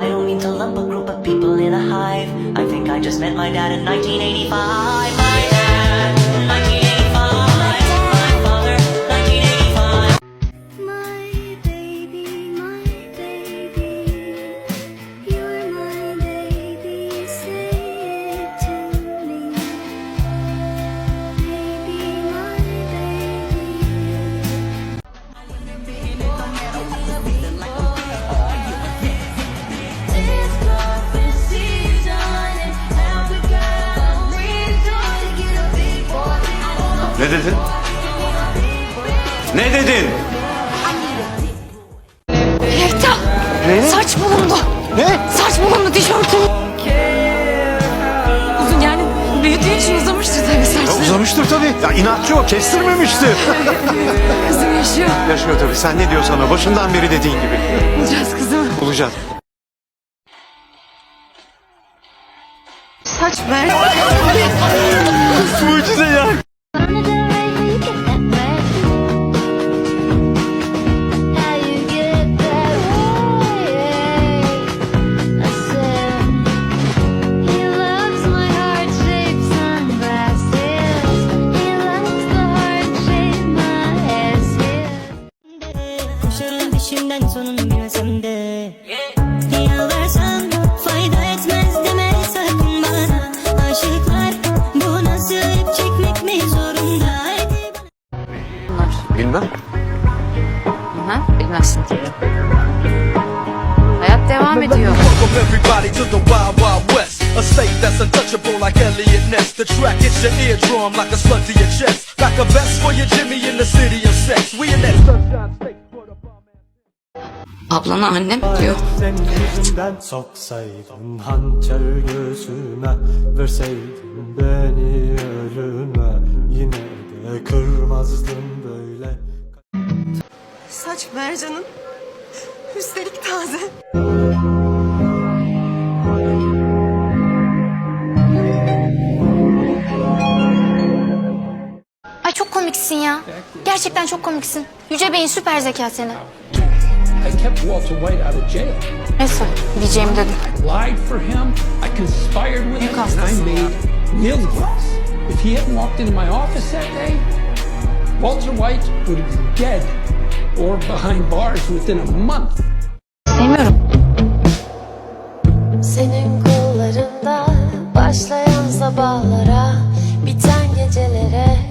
I don't mean to lump a group of people in a hive. I think I just met my dad in 1985. My Ne dedin? Ne dedin? Yekta! Saç bulundu. Ne? Saç bulundu tişörtüm. Uzun yani büyüdüğü için uzamıştır tabii Ya saçları. uzamıştır tabii. Ya inatçı o kestirmemiştir. Kızım yaşıyor. Yaşıyor tabii. Sen ne diyorsan o. Başından beri dediğin gibi. Bulacağız kızım. Bulacağız. Saç ver. Mucize ya. Peşinden sonunu bilmesem de Yalvarsam fayda etmez deme sakın bana Aşıklar bu nasıl hep çekmek mi zorunda bana Bilmem. Bilmem. Bilmezsin tabii. Hayat devam ediyor. Welcome everybody to the Wild Wild West. A state that's untouchable like Elliot Ness. The track hits your eardrum like a slug to your chest. Like a vest for your Jimmy in the city of sex. We in that sunshine state. Ablana annem diyor. Sen yüzünden soksaydın hançer gözüme Verseydin beni ölüme Yine de kırmazdım böyle Saç Mercan'ın. Üstelik taze. Ay çok komiksin ya. Gerçekten çok komiksin. Yüce Bey'in süper zeka seni. I kept Walter White out of jail. Neyse diyeceğimi dedim. Lied for him. I conspired with him, and I made millions. If he hadn't walked into my office that day, Walter White would have been dead or behind bars within a month. Sevmiyorum. Senin kollarında başlayan sabahlara Biten gecelere